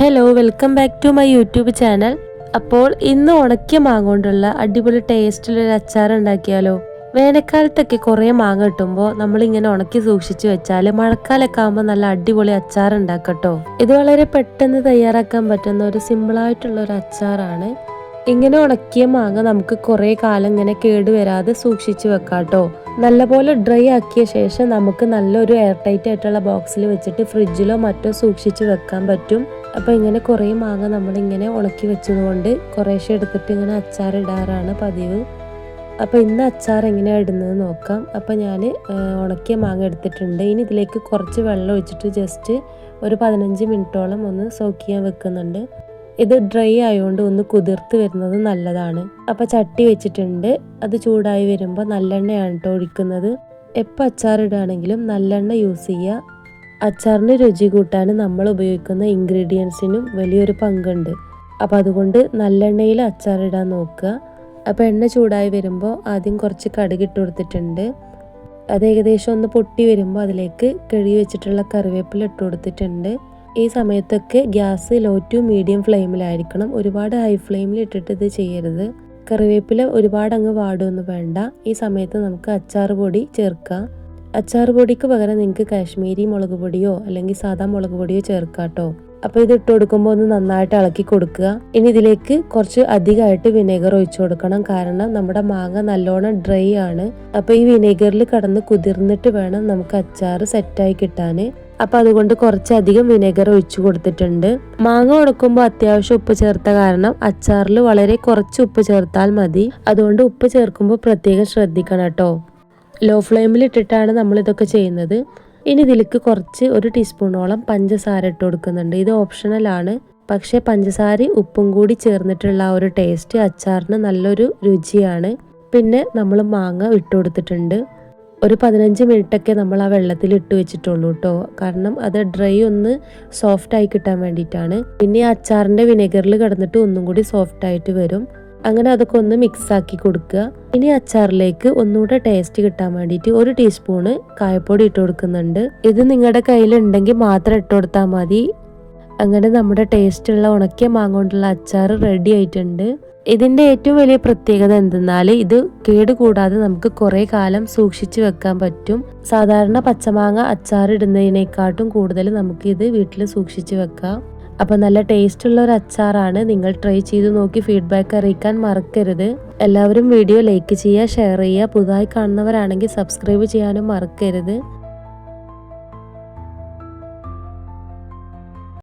Hello welcome back to my YouTube channel അപ്പോൾ ഇന്ന് ഉണക്കിയ മാങ്ങ കൊണ്ടുള്ള അടിപൊളി ടേസ്റ്റിലൊരു അച്ചാർ ഉണ്ടാക്കിയാലോ? വേനൽക്കാലത്തൊക്കെ കുറേ മാങ്ങ കിട്ടുമ്പോൾ നമ്മളിങ്ങനെ ഉണക്കി സൂക്ഷിച്ചു വെച്ചാൽ മഴക്കാലമൊക്കെ ആകുമ്പോൾ നല്ല അടിപൊളി അച്ചാർ ഉണ്ടാക്കട്ടോ. ഇത് വളരെ പെട്ടെന്ന് തയ്യാറാക്കാൻ പറ്റുന്ന ഒരു സിമ്പിളായിട്ടുള്ള ഒരു അച്ചാറാണ്. ഇങ്ങനെ ഉണക്കിയ മാങ്ങ നമുക്ക് കുറേ കാലം ഇങ്ങനെ കേടുവരാതെ സൂക്ഷിച്ചു വെക്കാട്ടോ. നല്ലപോലെ ഡ്രൈ ആക്കിയ ശേഷം നമുക്ക് നല്ലൊരു എയർ ടൈറ്റ് ആയിട്ടുള്ള ബോക്സിൽ വെച്ചിട്ട് ഫ്രിഡ്ജിലോ മറ്റോ സൂക്ഷിച്ചു വെക്കാൻ പറ്റും. അപ്പോൾ ഇങ്ങനെ കുറേ മാങ്ങ നമ്മളിങ്ങനെ ഉണക്കി വെച്ചതുകൊണ്ട് കുറേശ്ശെ എടുത്തിട്ട് ഇങ്ങനെ അച്ചാർ ഇടാറാണ് പതിവ്. അപ്പോൾ ഇന്ന് അച്ചാർ എങ്ങനെയാണ് ഇടുന്നത് നോക്കാം. അപ്പോൾ ഞാൻ ഉണക്കിയ മാങ്ങ എടുത്തിട്ടുണ്ട്. ഇനി ഇതിലേക്ക് കുറച്ച് വെള്ളം ഒഴിച്ചിട്ട് ജസ്റ്റ് ഒരു പതിനഞ്ച് മിനിറ്റോളം ഒന്ന് സോക്ക് ചെയ്യാൻ വെക്കുന്നുണ്ട്. ഇത് ഡ്രൈ ആയതുകൊണ്ട് ഒന്ന് കുതിർത്ത് വരുന്നത് നല്ലതാണ്. അപ്പോൾ ചട്ടി വെച്ചിട്ടുണ്ട്. അത് ചൂടായി വരുമ്പോൾ നല്ലെണ്ണയാണ് കേട്ടോ ഒഴിക്കുന്നത്. എപ്പോൾ അച്ചാർ ഇടുകയാണെങ്കിലും നല്ലെണ്ണ യൂസ് ചെയ്യുക അച്ചാറിന് രുചി കൂട്ടാൻ നമ്മൾ ഉപയോഗിക്കുന്ന ഇൻഗ്രീഡിയൻസിനും വലിയൊരു പങ്കുണ്ട്. അപ്പോൾ അതുകൊണ്ട് നല്ലെണ്ണയിൽ അച്ചാർ ഇടാൻ നോക്കുക. അപ്പോൾ എണ്ണ ചൂടായി വരുമ്പോൾ ആദ്യം കുറച്ച് കടുക് ഇട്ട് കൊടുത്തിട്ടുണ്ട്. അത് ഏകദേശം ഒന്ന് പൊട്ടി വരുമ്പോൾ അതിലേക്ക് കഴുകി വെച്ചിട്ടുള്ള കറിവേപ്പില ഇട്ട് കൊടുത്തിട്ടുണ്ട്. ഈ സമയത്തൊക്കെ ഗ്യാസ് ലോ ടു മീഡിയം ഫ്ലെയിമിലായിരിക്കണം. ഒരുപാട് ഹൈ ഫ്ലെയിമിൽ ഇട്ടിട്ട് ഇത് ചെയ്യരുത്. കറിവേപ്പില ഒരുപാട് അങ്ങ് വാടുമൊന്നും വേണ്ട. ഈ സമയത്ത് നമുക്ക് അച്ചാർ പൊടി ചേർക്കാം. അച്ചാർ പൊടിക്ക് പകരം നിങ്ങൾക്ക് കാശ്മീരി മുളക് പൊടിയോ അല്ലെങ്കിൽ സാധാ മുളക് പൊടിയോ ചേർക്കാട്ടോ. അപ്പോൾ ഇത് ഇട്ട് കൊടുക്കുമ്പോൾ ഒന്ന് നന്നായിട്ട് ഇളക്കി കൊടുക്കുക. ഇനി ഇതിലേക്ക് കുറച്ച് അധികമായിട്ട് വിനേഗർ ഒഴിച്ചു കൊടുക്കണം. കാരണം നമ്മുടെ മാങ്ങ നല്ലോണം ഡ്രൈ ആണ്. അപ്പോൾ ഈ വിനേഗറിൽ കടന്ന് കുതിർന്നിട്ട് വേണം നമുക്ക് അച്ചാർ സെറ്റായി കിട്ടാൻ അപ്പൊ അതുകൊണ്ട് കുറച്ചധികം വിനേഗർ ഒഴിച്ചു കൊടുത്തിട്ടുണ്ട്. മാങ്ങ ഉടക്കുമ്പോൾ അത്യാവശ്യം ഉപ്പ് ചേർത്ത കാരണം അച്ചാറിൽ വളരെ കുറച്ച് ഉപ്പ് ചേർത്താൽ മതി. അതുകൊണ്ട് ഉപ്പ് ചേർക്കുമ്പോൾ പ്രത്യേകം ശ്രദ്ധിക്കണം കേട്ടോ. ലോ നമ്മൾ ഇതൊക്കെ ചെയ്യുന്നത്. ഇനി ഇതിലേക്ക് കുറച്ച് ഒരു ടീസ്പൂണോളം പഞ്ചസാര ഇട്ട് കൊടുക്കുന്നുണ്ട്. ഇത് ഓപ്ഷണലാണ് പക്ഷേ പഞ്ചസാര ഉപ്പും കൂടി ചേർന്നിട്ടുള്ള ആ ഒരു ടേസ്റ്റ് അച്ചാറിന് നല്ലൊരു രുചിയാണ്. പിന്നെ നമ്മൾ മാങ്ങ ഇട്ട് കൊടുത്തിട്ടുണ്ട്. ഒരു പതിനഞ്ച് മിനിറ്റൊക്കെ നമ്മൾ ആ വെള്ളത്തിൽ ഇട്ട് വെച്ചിട്ടുള്ളൂ കേട്ടോ കാരണം അത് ഡ്രൈ ഒന്ന് സോഫ്റ്റ് ആയി കിട്ടാൻ വേണ്ടിയിട്ടാണ്. പിന്നെ അച്ചാറിന്റെ വിനെഗറിൽ കിടന്നിട്ട് ഒന്നും കൂടി സോഫ്റ്റ് ആയിട്ട് വരും. അങ്ങനെ അതൊക്കെ ഒന്ന് മിക്സ് ആക്കി കൊടുക്കുക. ഇനി അച്ചാറിലേക്ക് ഒന്നുകൂടെ ടേസ്റ്റ് കിട്ടാൻ വേണ്ടിയിട്ട് ഒരു ടീസ്പൂണ് കായപ്പൊടി ഇട്ട് കൊടുക്കുന്നുണ്ട്. ഇത് നിങ്ങളുടെ കയ്യിലുണ്ടെങ്കിൽ മാത്രം ഇട്ട് കൊടുത്താൽ മതി. അങ്ങനെ നമ്മുടെ ടേസ്റ്റുള്ള ഉണക്കിയ മാങ്ങ കൊണ്ടുള്ള അച്ചാർ റെഡി ആയിട്ടുണ്ട്. ഇതിന്റെ ഏറ്റവും വലിയ പ്രത്യേകത എന്തെന്നാൽ ഇത് കേട് കൂടാതെ നമുക്ക് കുറേ കാലം സൂക്ഷിച്ചു വെക്കാൻ പറ്റും. സാധാരണ പച്ചമാങ്ങ അച്ചാർ ഇടുന്നതിനേക്കാട്ടും കൂടുതൽ നമുക്ക് ഇത് വീട്ടിൽ സൂക്ഷിച്ചു വെക്കാം. അപ്പോൾ നല്ല ടേസ്റ്റ് ഉള്ള ഒരു അച്ചാറാണ്. നിങ്ങൾ ട്രൈ ചെയ്ത് നോക്കി ഫീഡ്ബാക്ക് അറിയിക്കാൻ മറക്കരുത്. എല്ലാവരും വീഡിയോ ലൈക്ക് ചെയ്യുക ഷെയർ ചെയ്യുക. പുതുതായി കാണുന്നവരാണെങ്കിൽ സബ്സ്ക്രൈബ് ചെയ്യാനും മറക്കരുത്.